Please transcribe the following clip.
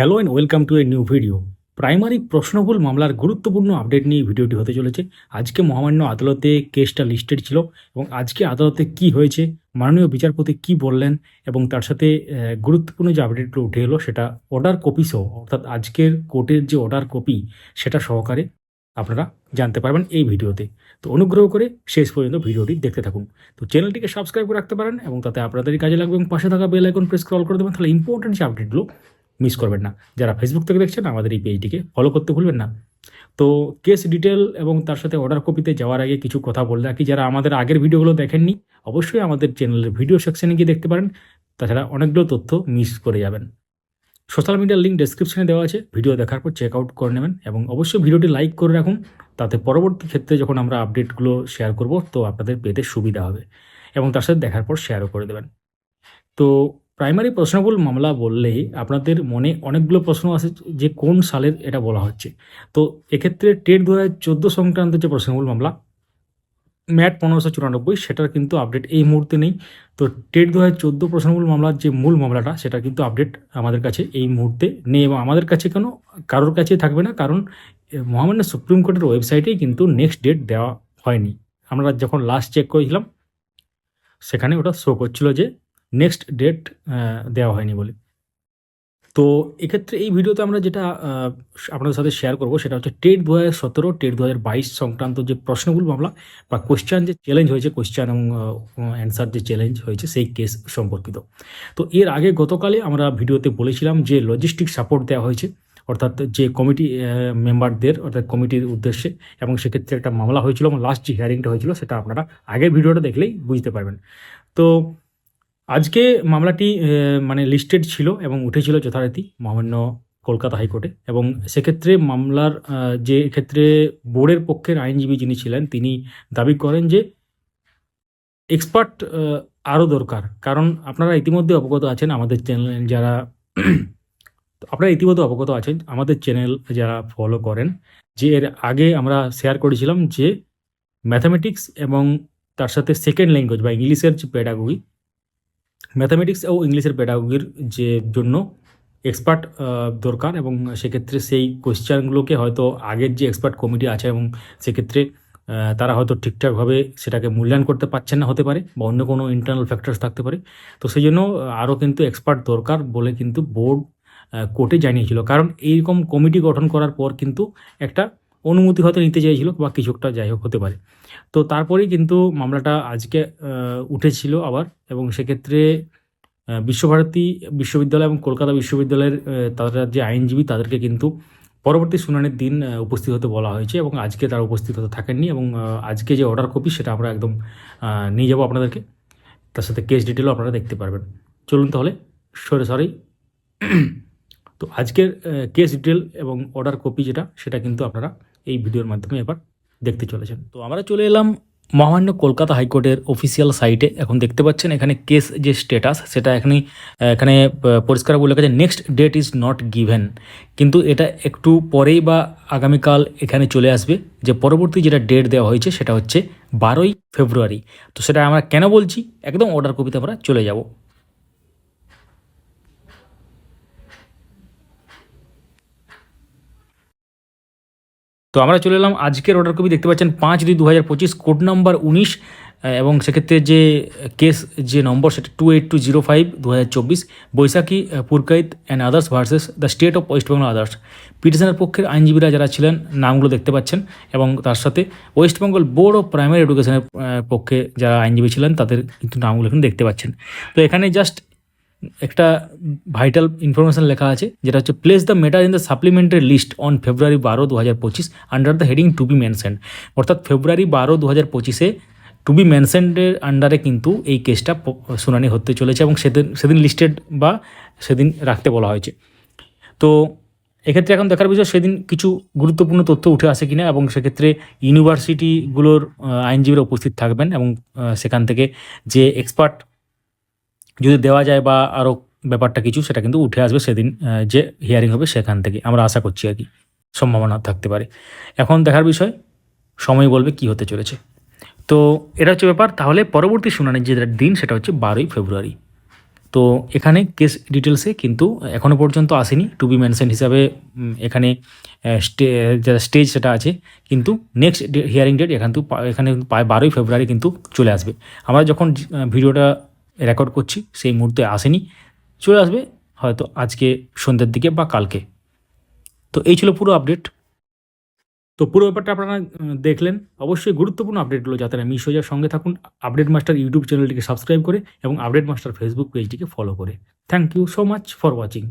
Hello and welcome to a new video primary প্রশ্নভুল মামলার গুরুত্বপূর্ণ update নিয়ে ভিডিওটি হতে চলেছে। আজকে মহামান্য আদালতে কেসটা লিস্টেড ছিল এবং আজকে আদালতে কি হয়েছে, মাননীয় বিচারপতি কি বললেন এবং তার সাথে গুরুত্বপূর্ণ যে আপডেটগুলো উঠে এলো সেটা অর্ডার কপি সহ, অর্থাৎ আজকের কোর্টের যে অর্ডার কপি সেটা সহকারে আপনারা জানতে পারবেন এই ভিডিওতে তো অনুগ্রহ করে শেষ পর্যন্ত ভিডিওটি দেখতে থাকুন। তো চ্যানেলটিকে সাবস্ক্রাইব করে রাখতে পারেন এবং তাতে আপনাদেরই কাজে লাগবে এবং পাশে থাকা বেল আইকন প্রেস কল করে দেবেন। তাহলে ইম্পর্টেন্ট যে আপডেটগুলো মিস করবেন না। যারা ফেসবুক থেকে দেখছেন, আমাদের এই পেজটিকে ফলো করতে ভুলবেন না। তো কেস ডিটেল এবং তার সাথে অর্ডার কপিতে যাওয়ার আগে কিছু কথা বলে রাখি। যারা আমাদের আগের ভিডিওগুলো দেখেননি, অবশ্যই আমাদের চ্যানেলের ভিডিও সেকশনে গিয়ে দেখতে পারেন। তাছাড়া অনেকগুলো তথ্য মিস করে যাবেন। সোশ্যাল মিডিয়ার লিঙ্ক ডেসক্রিপশনে দেওয়া আছে। ভিডিও দেখার পর চেক আউট করে নেবেন এবং অবশ্যই ভিডিওটি লাইক করে রাখুন। তাতে পরবর্তী ক্ষেত্রে যখন আমরা আপডেটগুলো শেয়ার করব, তো আপনাদের পেতে সুবিধা হবে। এবং তার সাথে দেখার পর শেয়ারও করে দেবেন। তো প্রাইমারি প্রশ্নগুলো মামলা বললেই আপনাদের মনে অনেকগুলো প্রশ্ন আছে যে কোন সালের এটা বলা হচ্ছে। তো এক্ষেত্রে টেট দু হাজার চোদ্দ সংক্রান্ত যে প্রশ্নগুলো মামলা, ম্যাট পনেরোশো চুরানব্বই, সেটার কিন্তু আপডেট এই মুহূর্তে নেই। তো টেট দু হাজার চোদ্দ প্রশ্নমূল মামলার যে মূল মামলাটা, সেটা কিন্তু আপডেট আমাদের কাছে এই মুহূর্তে নেই এবং আমাদের কাছে কেন, কারোর কাছে থাকবে না, কারণ মহামান্য সুপ্রিম কোর্টের ওয়েবসাইটেই কিন্তু নেক্সট ডেট দেওয়া হয়নি। আমরা যখন লাস্ট চেক করেছিলাম, সেখানে ওটা শো করছিল যে নেক্সট ডেট দেওয়া হয়নি বলে। তো এক্ষেত্রে এই ভিডিওতে আমরা যেটা আপনাদের সাথে শেয়ার করব, সেটা হচ্ছে টেট দু হাজার সতেরো টেট দু হাজার বাইশ সংক্রান্ত যে প্রশ্নগুলো মামলা, বা কোশ্চেন যে চ্যালেঞ্জ হয়েছে কোশ্চেন এবং অ্যান্সার যে চ্যালেঞ্জ হয়েছে, সেই কেস সম্পর্কিত। তো এর আগে গতকালে আমরা ভিডিওতে বলেছিলাম যে লজিস্টিক সাপোর্ট দেওয়া হয়েছে, অর্থাৎ যে কমিটি মেম্বারদের অর্থাৎ কমিটির উদ্দেশ্যে, এবং সেক্ষেত্রে একটা মামলা হয়েছিল এবং লাস্ট যে হিয়ারিংটা হয়েছিল, সেটা আপনারা আগের ভিডিওটা দেখলেই বুঝতে পারবেন। তো আজকে মামলাটি মানে লিস্টেড ছিল এবং উঠেছিল যথারীতি মহামান্য কলকাতা হাইকোর্টে। এবং সেক্ষেত্রে মামলার যে ক্ষেত্রে বোর্ডের পক্ষের আইনজীবী যিনি ছিলেন, তিনি দাবি করেন যে এক্সপার্ট আরও দরকার। কারণ আপনারা ইতিমধ্যে অবগত আছেন আমাদের চ্যানেল যারা, আপনারা ইতিমধ্যে অবগত আছেন আমাদের চ্যানেল যারা ফলো করেন, যে এর আগে আমরা শেয়ার করেছিলাম যে ম্যাথামেটিক্স এবং তার সাথে সেকেন্ড ল্যাঙ্গুয়েজ বা ইংলিশের যে পেডাগোগি ম্যাথামেটিক্স ও ইংলিশের পেডাগোগির যে জন্য এক্সপার্ট দরকার এবং সেক্ষেত্রে সেই কোয়েশ্চানগুলোকে হয়তো আগের যে এক্সপার্ট কমিটি আছে এবং সেক্ষেত্রে তারা হয়তো ঠিকঠাকভাবে সেটাকে মূল্যায়ন করতে পারছেন না, হতে পারে বা অন্য কোনো ইন্টারনাল ফ্যাক্টরস থাকতে পারে। তো সেই জন্য আরও কিন্তু এক্সপার্ট দরকার বলে কিন্তু বোর্ড কোর্টে জানিয়েছিল। কারণ এইরকম কমিটি গঠন করার পর কিন্তু একটা অনুমতি হয়তো নিতে চাইছিল বা কিছু একটা যাই হোক হতে পারে। তো তারপরেই কিন্তু মামলাটা আজকে উঠেছিল আবার এবং সেক্ষেত্রে বিশ্বভারতী বিশ্ববিদ্যালয় এবং কলকাতা বিশ্ববিদ্যালয়ের তারা যে আইনজীবী তাদেরকে কিন্তু পরবর্তী শুনানির দিন উপস্থিত হতে বলা হয়েছে এবং আজকে তারা উপস্থিত হতে থাকেননি এবং আজকে যে অর্ডার কপি সেটা আমরা একদম নিয়ে যাব আপনাদেরকে। তার সাথে কেস ডিটেলও আপনারা দেখতে পারবেন। চলুন তাহলে, সরে, সরি। তো আজকের কেস ডিটেল এবং অর্ডার কপি যেটা, সেটা কিন্তু আপনারা এই ভিডিওর মাধ্যমে এবার দেখতে চলেছেন। তো আমরা চলে এলাম মহামান্য কলকাতা হাইকোর্টের অফিসিয়াল সাইটে এখন দেখতে পাচ্ছেন এখানে কেস যে স্ট্যাটাস সেটা এখানে এখানে পরিষ্কার বলে আছে next date is not given কিন্তু এটা একটু পরেই বা আগামীকাল এখানে চলে আসবে। যে পরবর্তী যেটা ডেট দেওয়া হয়েছে, সেটা হচ্ছে বারোই ফেব্রুয়ারি। তো সেটা আমরা কেন বলছি? একদম অর্ডার কপিতে আমরা চলে যাব। তো আমরা চলে এলাম আজকের অর্ডার কপি দেখতে পাচ্ছেন পাঁচ দুই দু হাজার পঁচিশ কোড নাম্বার উনিশ এবং সেক্ষেত্রে যে কেস যে নম্বর সেটা two eight two zero five দু হাজার চব্বিশ, Baishakhi Purkait and others versus the state of West Bengal others পিটিশনের পক্ষের আইনজীবীরা যারা ছিলেন, নামগুলো দেখতে পাচ্ছেন, এবং তার সাথে West Bengal board of primary এডুকেশনের পক্ষে যারা আইনজীবী ছিলেন, তাদের কিন্তু নামগুলো এখানে দেখতে পাচ্ছেন। তো এখানে জাস্ট একটা ভাইটাল ইনফরমেশন লেখা আছে, যেটা হচ্ছে place the matter in the supplementary list on February বারো দু হাজার পঁচিশ under the heading to be mention অর্থাৎ ফেব্রুয়ারি বারো দু হাজার পঁচিশে টু বি মেনশনের আন্ডারে কিন্তু এই কেসটা শুনানি হতে চলেছে এবং সেদিন সেদিন লিস্টেড বা সেদিন রাখতে বলা হয়েছে। তো এক্ষেত্রে এখন দেখার বিষয়, সেদিন কিছু গুরুত্বপূর্ণ তথ্য উঠে আসে কিনা এবং সেক্ষেত্রে ইউনিভার্সিটিগুলোর আইনজীবীরা উপস্থিত থাকবেন এবং সেখান থেকে যে এক্সপার্ট যদি দেওয়া যায় বা আরও ব্যাপারটা কিছু, সেটা কিন্তু উঠে আসবে সেদিন যে হিয়ারিং হবে সেখান থেকে। আমরা আশা করছি আর কি, সম্ভাবনা থাকতে পারে। এখন দেখার বিষয়, সময় বলবে কি হতে চলেছে। তো এটা হচ্ছে ব্যাপার, তাহলে পরবর্তী শুনানির যে দিন, সেটা হচ্ছে বারোই ফেব্রুয়ারি। তো এখানে কেস ডিটেলসে কিন্তু এখনও পর্যন্ত আসেনি টু বি মেনশন হিসাবে এখানে স্টে যারা স্টেজ সেটা আছে, কিন্তু নেক্সট হিয়ারিং ডেট এখান থেকে এখানে বারোই ফেব্রুয়ারি কিন্তু চলে আসবে। আমরা যখন ভিডিওটা রেকর্ড করছি, সেই মুহূর্তে আসেনি। চলে আসবে হয়তো আজকে সন্ধ্যের দিকে বা কালকে। তো এই ছিল পুরো আপডেট তো পুরো ব্যাপারটা আপনারা দেখলেন। অবশ্যই গুরুত্বপূর্ণ আপডেটগুলো যাতে না মিস হয়ে সঙ্গে থাকুন আপডেট মাস্টার ইউটিউব চ্যানেলটিকে সাবস্ক্রাইব করে এবং আপডেট মাস্টার ফেসবুক পেজটিকে ফলো করে। Thank you so much for watching